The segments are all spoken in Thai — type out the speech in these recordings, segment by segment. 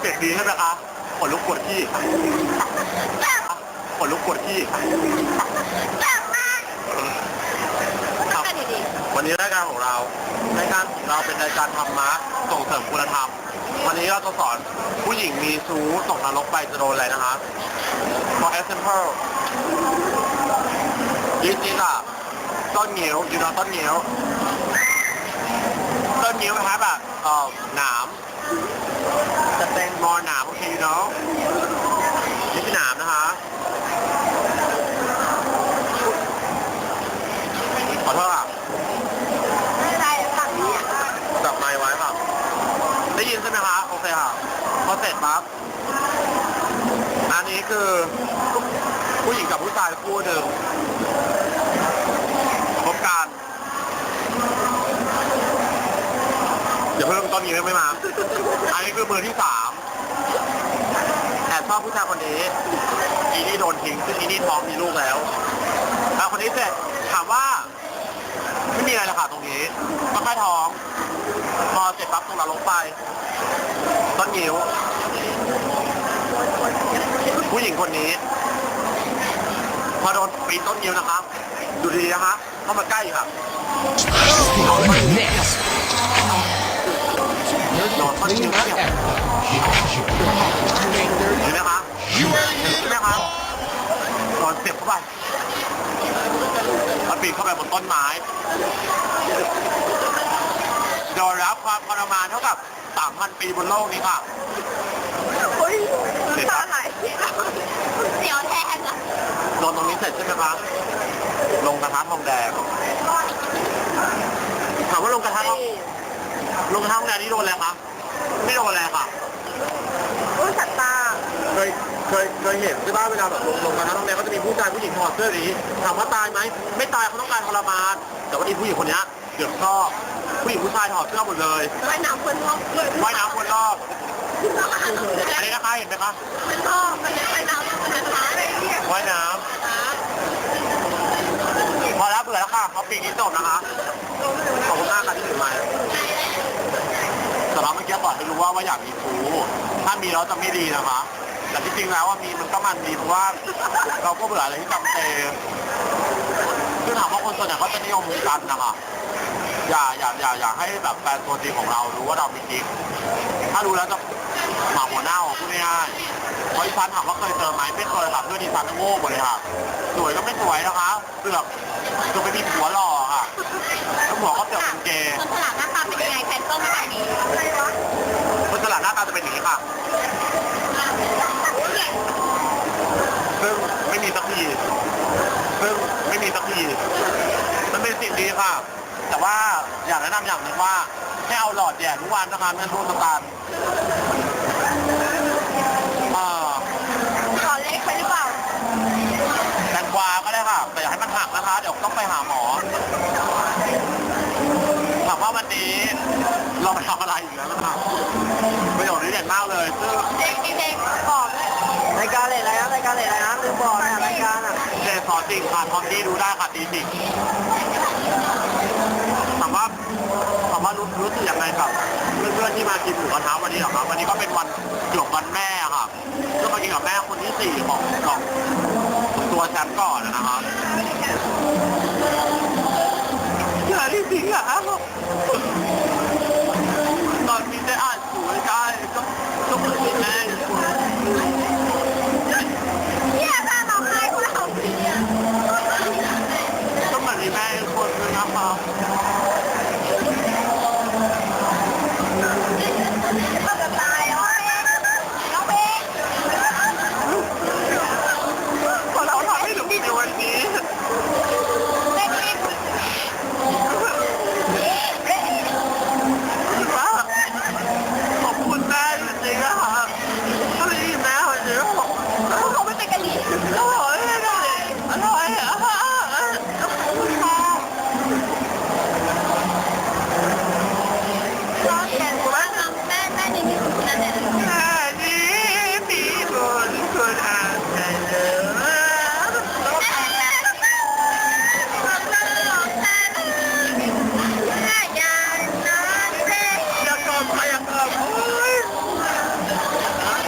เสียงดีใช่ไหมคะขนลุกปวดที่ขนลุกปวดที่ครับวันนี้รายการของเรารายการของเราเป็นรายการธรรมะส่งเสริมคุณธรรม วันนี้เราจะสอนผู้หญิงมีชู้ตกนรกไปจะโดนอะไรนะคะ For example this is a ต้นเหนียว you know ต้นเหนียวต้นเหนียวนเอ่อหนาม จะเป็นมอหนามโอเค you know นี่คือหนามนะคะ ขอโทษค่ะจับไม้ไว้ค่ะ ได้ยินใช่ไหมคะ โอเคค่ะ พอเสร็จปั๊บ อันนี้คือผู้หญิงกับผู้ชายคู่หนึ่งพบกัน อย่าเพิ่งต้นนี้ไม่มา อันนี้คือมือที่สามแอบชอบผู้ชายคนนี้อีนี่โดนทิ้งซึ่งอีนี่ท้องมีลูกแล้วแล้วคนนี้เสร็จถามว่า ไม่มีอะไรหรอกค่ะตรงนี้ก็แค่ท้องพอเสร็จปั๊บตรงเราลงไป ต้นงิ้ว ผู้หญิงคนนี้ พอโดนปีนต้นงิ้วนะครับ ดูดีนะคะเข้ามาใกล้ครับ นต้นงิ้วเนี่ยเห็นไหมคะ You เห็นไหมคะโดนเสียบเข้าไปมันปีนเข้าไปบนต้นไม้โดนรับความทรมานเท่ากับ 3,000 ปีบนโลกนี้ค่ะโดนตรงนี้เสร็จใช่ไหมคะลงกระทะทองแดงถามว่าลงกระทะทอง ลงกระทะทองแดงนี่โดนอะไรคะไม่โดนอะไรค่ะเคยเคยเคยเห็นใช่ป่ะเวลาแบบลงลงกระทะทองแดงก็จะมีผู้ชายผู้หญิงถอดเสื้ออย่างนี้ถามว่าตายไหมไม่ตายเขาต้องการทรมานแต่ว่าอีผู้หญิงคนเนี้ยเกือบชอบผู้หญิงผู้ชายถอดเสื้อหมดเลยว่ายน้ำวนรอบอันนี้นะคะเห็นไหมคะว่ายน้ำพอแล้วเบื่อแล้วค่ะเขาปีนี้จบนะคะขอบคุณมากค่ะที่ถือมา แต่บอกให้รู้ว่าว่าอยากมีครูถ้ามีแล้วจะไม่ดีนะคะแต่ที่จริงแล้วว่ามีมันก็มันดีเพราะว่าเราก็เบื่ออะไรที่จำเจซึ่งถามว่าคนส่วนใหญ่ก็จะนิยมกันนะคะอย่าอย่าอย่าอย่าให้แบบแฟนตัวจริงของเรารู้ว่าเรามีกิ๊กถ้ารู้แล้วจะหมาหัวหน้าของพูดง่ายๆเพราะดิฉันถามว่าเคยเจอไหมไม่เคยค่ะเพื่อนดิฉันโง่หมดเลยค่ะสวยก็ไม่สวยนะคะเสือกจะไปมีผัวหล่อค่ะ แล้วผัวก็เสือกเป็นเกย์คนตลาดหน้าตาเป็นยังไงแฟนต้มขายดีคนตลาดหน้าตาจะเป็นอย่างนี้ค่ะซึ่งไม่มีสักทีซึ่งไม่มีสักทีมันเป็นสิ่งดีค่ะ แต่ว่าอยากแนะนำอย่างหนึ่งว่าให้เอาหลอดแย่ทุกวันนะคะไม่งั้นทุกสตางค์เอ่อ ตอนเล็กไปหรือเปล่า แตงกวาก็ได้ค่ะ แต่อย่าให้มันหักนะคะ เดี๋ยวต้องไปหาหมอ ถามว่าวันนี้เราไปทำอะไรอยู่แล้วนะคะประโยชน์นี้เด่นมากเลยซึ่งเด็กมีเด็กบอกด้วยรายการเลยอะไรนะรายการเลยอะไรนะลืมบอกนะรายการอะเจสอนจริงค่ะทอมดี้ดูได้ค่ะดีจริงถามว่าถามว่ารู้รู้สึกยังไงกับเพื่อนๆที่มากินหมูกระทะวันนี้เหรอครับวันนี้ก็เป็นวันเกี่ยวกับวันแม่ค่ะก็มากินกับแม่คนที่สี่ของของ ตัวแชมป์ก่อนนะครับ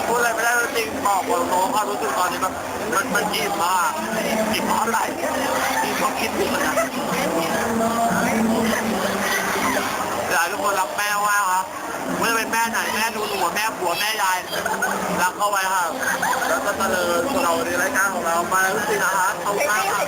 พูดอะไรไม่ได้จริงบอกว่าน้องรู้สึกตอนนี้มันมันมันจีบมากจีบเพราะอะไรจีบเพราะคิดถึงนะหลายทุกคนรักแม่ว่ากครับไม่ว่าเป็นแม่ไหนแม่ดูหนูแม่ผัวแม่ยายรักเข้าไว้ครับแล้วก็เจริญเราในรายการของเรามาทุกทีนะฮะเข้ามาครับ